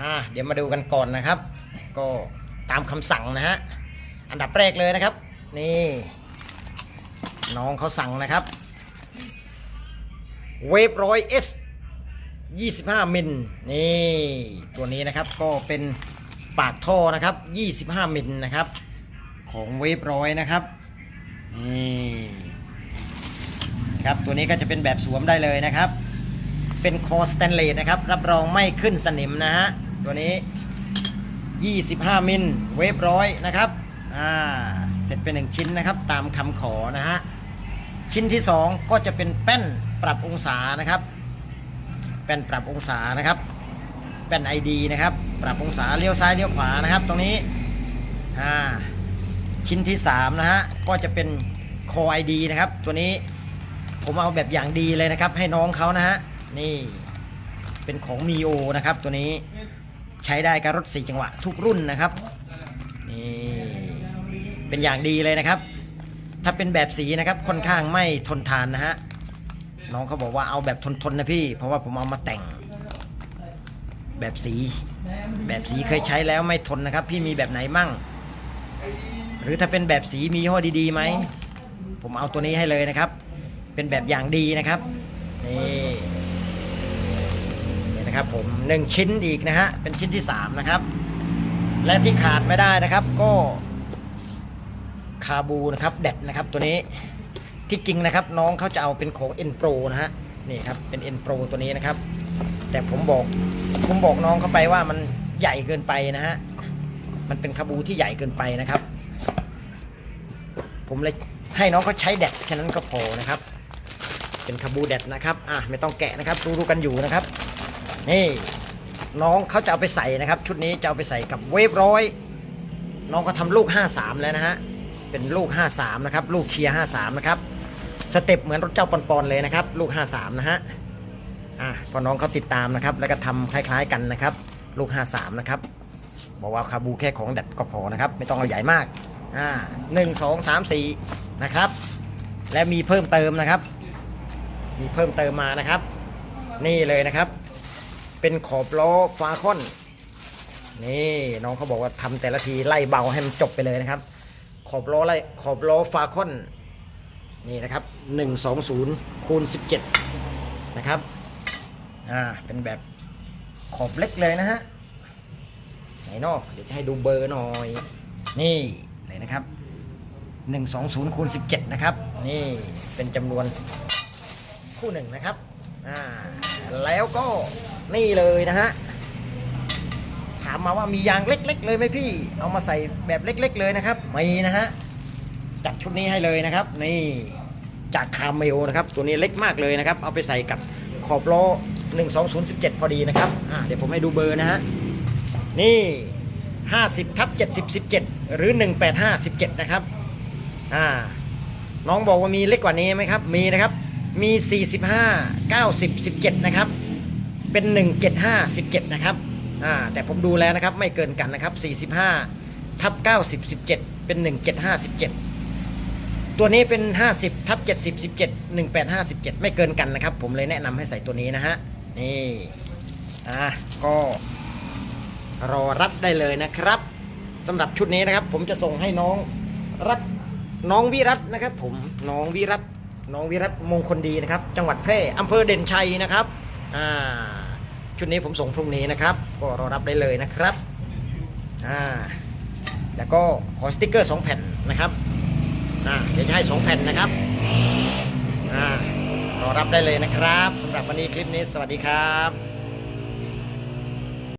อ่าเดี๋ยวมาดูกันก่อนนะครับ ก็ตามคำสั่งนะฮะอันดับแรกเลยนะครับ นี่ น้องเขาสั่งนะครับเวฟร้อยเอส25 มิลนี่ ตัวนี้นะครับก็เป็นปากท่อนะครับ 25 มิลนะครับ ของเวฟร้อยนะครับนี่ครับตัวนี้ก็จะเป็นแบบสวมได้เลยนะครับ เป็นคอสแตนเลสนะครับ รับรองไม่ขึ้นสนิมนะฮะ ตัวนี้ 25 มิลเวฟร้อยนะครับอ่าเสร็จเป็นหนึ่งชิ้นนะครับตามคำขอนะฮะชิ้นที่ 2 ก็จะเป็นแป้นปรับองศานะครับ แป้นปรับองศานะครับแป้น ID นะครับ ปรับองศาเลี้ยวซ้ายเลี้ยวขวานะครับ ตรงนี้อ่าชิ้นที่ 3 นะฮะ ก็จะเป็นคอ ID นะครับ ตัวนี้ผมเอาแบบอย่างดีเลยนะครับ ให้น้องเขานะฮะ นี่เป็นของ m ีโอนะครับตัวนี้ ใช้ได้กับรถ4จังหวะทุกรุ่นนะครับนี่เป็นอย่างดีเลยนะครับ ถ้าเป็นแบบสีนะครับค่อนข้างไม่ทนทานนะฮะน้องเขาบอกว่าเอาแบบทนๆนะพี่ เพราะว่าผมเอามาแต่ง แบบสี แบบสีเคยใช้แล้วไม่ทนนะครับ พี่มีแบบไหนมั่ง หรือถ้าเป็นแบบสีมียี่ห้อดีๆไหมผมเอาตัวนี้ให้เลยนะครับ เป็นแบบอย่างดีนะครับนี่ นะครับผมหนึ่งชิ้นอีกนะฮะเป็นชิ้นที่ 3 นะครับ และที่ขาดไม่ได้นะครับก็คาบูนะครับแดดนะครับตัวนี้ที่จริงนะครับน้องเขาจะเอาเป็นของ N Pro นะฮะนี่ครับเป็น N Pro ตัวนี้นะครับ แต่ผมบอกผมบอกน้องเขาไปว่ามันใหญ่เกินไปนะฮะมันเป็นคาบูที่ใหญ่เกินไปนะครับ ผมเลยให้น้องเขาใช้แดดแค่นั้นก็พอนะครับ เป็นคาบูแดดนะครับอะไม่ต้องแกะนะครับรู้ๆกันอยู่นะครับ นี่น้องเขาจะเอาไปใส่นะครับ ชุดนี้จะเอาไปใส่กับเวฟร้อยน้องก็ทำลูก 53 แล้วนะฮะ เป็นลูก 53 นะครับ ลูกเชียร์53 นะครับ สเต็ปเหมือนรถเจ้าปอนๆเลยนะครับ ลูก 53 นะฮะ อะพอน้องเขาติดตามนะครับ แล้วก็ทำคล้ายๆกันนะครับ ลูก 53 นะครับ บอกว่าคาบูแค่ของแดดก็พอนะครับ ไม่ต้องเอาใหญ่มาก อ่าหนึ่งสองสามสี่นะครับ และมีเพิ่มเติมนะครับ มีเพิ่มเติมมานะครับ นี่เลยนะครับ เป็นขอบล้อฟาคอน นี่น้องเขาบอกว่าทำแต่ละทีไล่เบาให้มันจบไปเลยนะครับ ขอบล้อไล่ขอบล้อฟาคอนนี่นะครับ 120คูณ17 นะครับ อ่า เป็นแบบขอบเล็กเลยนะฮะ ไหนนอกเดี๋ยวจะให้ดูเบอร์หน่อย นี่เลยนะครับ 120คูณ17 นะครับ นี่เป็นจำนวนคู่หนึ่งนะครับ อ่าแล้วก็นี่เลยนะฮะถามมาว่ามียางเล็ก ๆ เลยไหมพี่ เอามาใส่แบบเล็ก ๆ เลยนะครับมีนะฮะจัดชุดนี้ให้เลยนะครับ นี่จากคาเมลนะครับ ตัวนี้เล็กมากเลยนะครับ เอาไปใส่กับขอบล้อ12017 พอดีนะครับอ่าเดี๋ยวผมให้ดูเบอร์นะฮะนี่ 50ทับ70 17 หรือ 185 17 นะครับอ่าน้องบอกว่ามีเล็กกว่านี้ไหมครับ มีนะครับ มี 45 90 17 นะครับ เป็น 175 17 นะครับ อ่า แต่ผมดูแล้วนะครับ ไม่เกินกันนะครับ 45 ทับ 90 17 เป็น 175 17 ตัวนี้เป็น 50 ทับ 70 17 185 17ไม่เกินกันนะครับ ผมเลยแนะนำให้ใส่ตัวนี้นะฮะ นี่ อ่า ก็รอรับได้เลยนะครับสำหรับชุดนี้นะครับ ผมจะส่งให้น้องรัตน้องวิรัตนะครับ ผมน้องวิรัต น้องวิรัตมงคลดีนะครับ จังหวัดแพร่อำเภอเด่นชัยนะครับอ่าชุดนี้ผมส่งพรุ่งนี้นะครับ ก็รอรับได้เลยนะครับอ่าแล้วก็ขอสติกเกอร์สองแผ่นนะครับอ่าเดี๋ยวจะให้สองแผ่นนะครับอ่ารอรับได้เลยนะครับสำหรับวันนี้คลิปนี้สวัสดีครับ